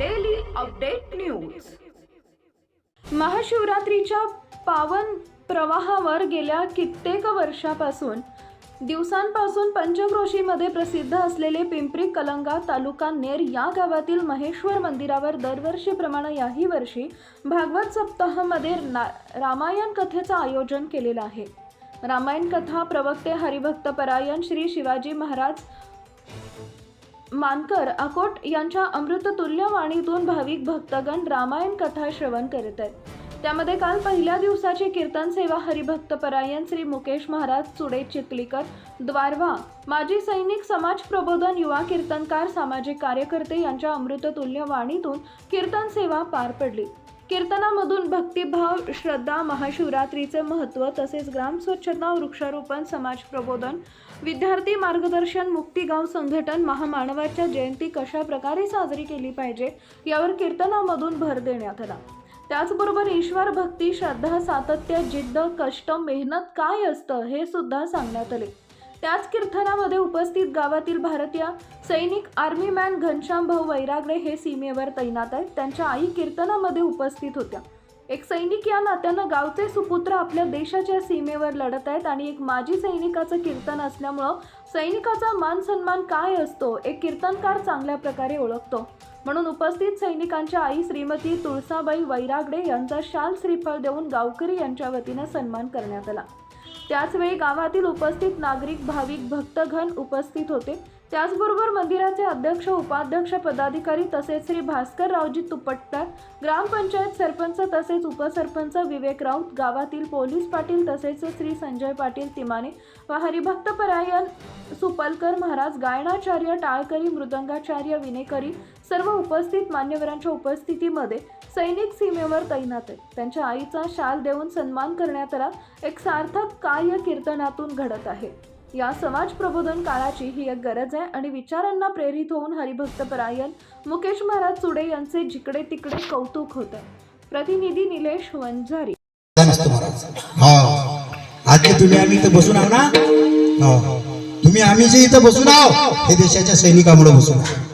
Update news महाशिवरात्रीच्या पावन प्रवाहावर गेल्या कित्येक वर्षापासून दिवसांपासून पंचक्रोशीमध्ये प्रसिद्ध असलेले पिंपरी कलंगा तालुका नेर या गावातील महेश्वर मंदिरावर दरवर्षीप्रमाणे याही वर्षी भागवत सप्ताहामध्ये ना रामायण कथेचं आयोजन केलेलं आहे. रामायण कथा प्रवक्ते हरिभक्त परायण श्री शिवाजी महाराज मानकर अकोट यांच्या अमृततुल्य वाणीतून भाविक भक्तगण रामायण कथा श्रवण करत आहेत. त्यामध्ये काल पहिल्या दिवसाची कीर्तन सेवा हरिभक्त परायण श्री मुकेश महाराज चुडे चिखलीकर द्वारवा माजी सैनिक समाज प्रबोधन युवा कीर्तनकार सामाजिक कार्यकर्ते यांच्या अमृततुल्य वाणीतून कीर्तन सेवा पार पडली. कीर्तनामधून भक्तिभाव श्रद्धा महाशिवरात्रीचे महत्त्व तसेच ग्राम स्वच्छता वृक्षारोपण समाज प्रबोधन विद्यार्थी मार्गदर्शन मुक्तीगाव संघटन महामानवाच्या जयंती कशा प्रकारे साजरी केली पाहिजे यावर कीर्तनामधून भर देण्यात आला. त्याचबरोबर ईश्वर भक्ती श्रद्धा सातत्य जिद्द कष्ट मेहनत काय असतं हे सुद्धा सांगण्यात आले. त्याच कीर्तनामध्ये उपस्थित गावातील भारतीय सैनिक आर्मी मॅन घनश्याम भाऊ वैरागडे हे सीमेवर तैनात आहेत. त्यांच्या आई कीर्तनामध्ये उपस्थित होत्या. एक सैनिक या नात्यानं गावचे सुपुत्र आपल्या देशाच्या सीमेवर लढत आहेत आणि एक माजी सैनिकाचं कीर्तन असल्यामुळं सैनिकाचा मान सन्मान काय असतो एक कीर्तनकार चांगल्या प्रकारे ओळखतो. म्हणून उपस्थित सैनिकांच्या आई श्रीमती तुळसाबाई वैरागडे यांचा शाल श्रीफळ देऊन गावकरी यांच्या वतीनं सन्मान करण्यात आला. त्याचवेळी गावातील उपस्थित नागरिक भाविक भक्तगण उपस्थित होते. त्याचबरोबर मंदिराचे अध्यक्ष उपाध्यक्ष पदाधिकारी तसेच श्री भास्कर रावजी तुपटकर ग्रामपंचायत सरपंच तसेच उपसरपंच विवेक राऊत गावातील पोलीस पाटील तसेच श्री संजय पाटील तिमाने व हरिभक्तपरायण सुपलकर महाराज गायनाचार्य टाळकरी मृदंगाचार्य विनेकरी सर्व उपस्थित मान्यवरांच्या उपस्थितीमध्ये सैनिक सीमेवर तैनात आहेत. त्यांच्या आईचा शाल देऊन सन्मान करण्यात आला एक सार्थक कार्य कीर्तनातून घडत आहे. या समाज प्रबोधन काळाची ही एक गरज आहे आणि विचारांना प्रेरित होऊन हरिभक्त परायण मुकेश महाराज चुडे यांचे जिकडे तिकडे कौतुक होत. प्रतिनिधी निलेश वंजारी. तुम्ही आम्ही इथं बसून आहो ना? हो. तुम्ही आम्ही जे इथं बसून आहो हे देशाच्या सैनिकामुळे बसून आहो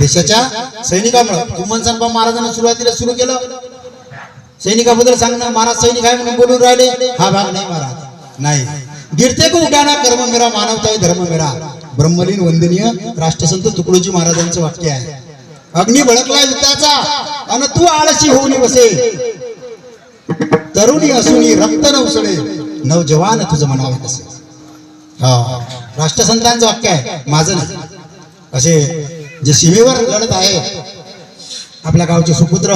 देशाच्या सैनिकामुळे. तू म्हणसान महाराजांना सुरुवातीला सुरू केलं. सैनिकाबद्दल सांगणं महाराज सैनिक आहे म्हणून बोलून राहिले. हा भाग नाही महाराज. नाही. गिरते को उठाना कर्म मेरा मानवता धर्म मेरा. ब्रह्मलीन वंदनीय राष्ट्रसंत तुकडोजी महाराजांचं वाक्य आहे. अग्नी भडकला युद्धाचा आणि तू आळशी होऊन बसे. तरुणी असूनी रक्त नवसळे नवजवान तुझं म्हणावे कसे हा. राष्ट्रसंतांचं वाक्य आहे. माझं नाही. असे जे सीमेवर लढत आहे आपल्या गावचे सुपुत्र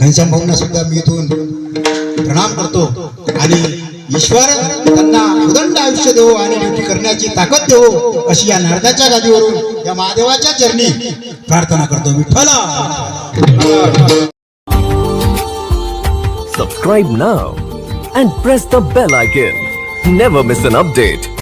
घनश्याम भाऊंना सुद्धा मी इथून प्रणाम करतो. आणि ईश्वर त्यांना उदंड आयुष्य देवो आणि ड्युटी करण्याची ताकद देवो अशी या नारदाच्या गादीवरून या महादेवाच्या चरणी प्रार्थना करतो विठ्ठला. Subscribe now and press the bell icon never miss an update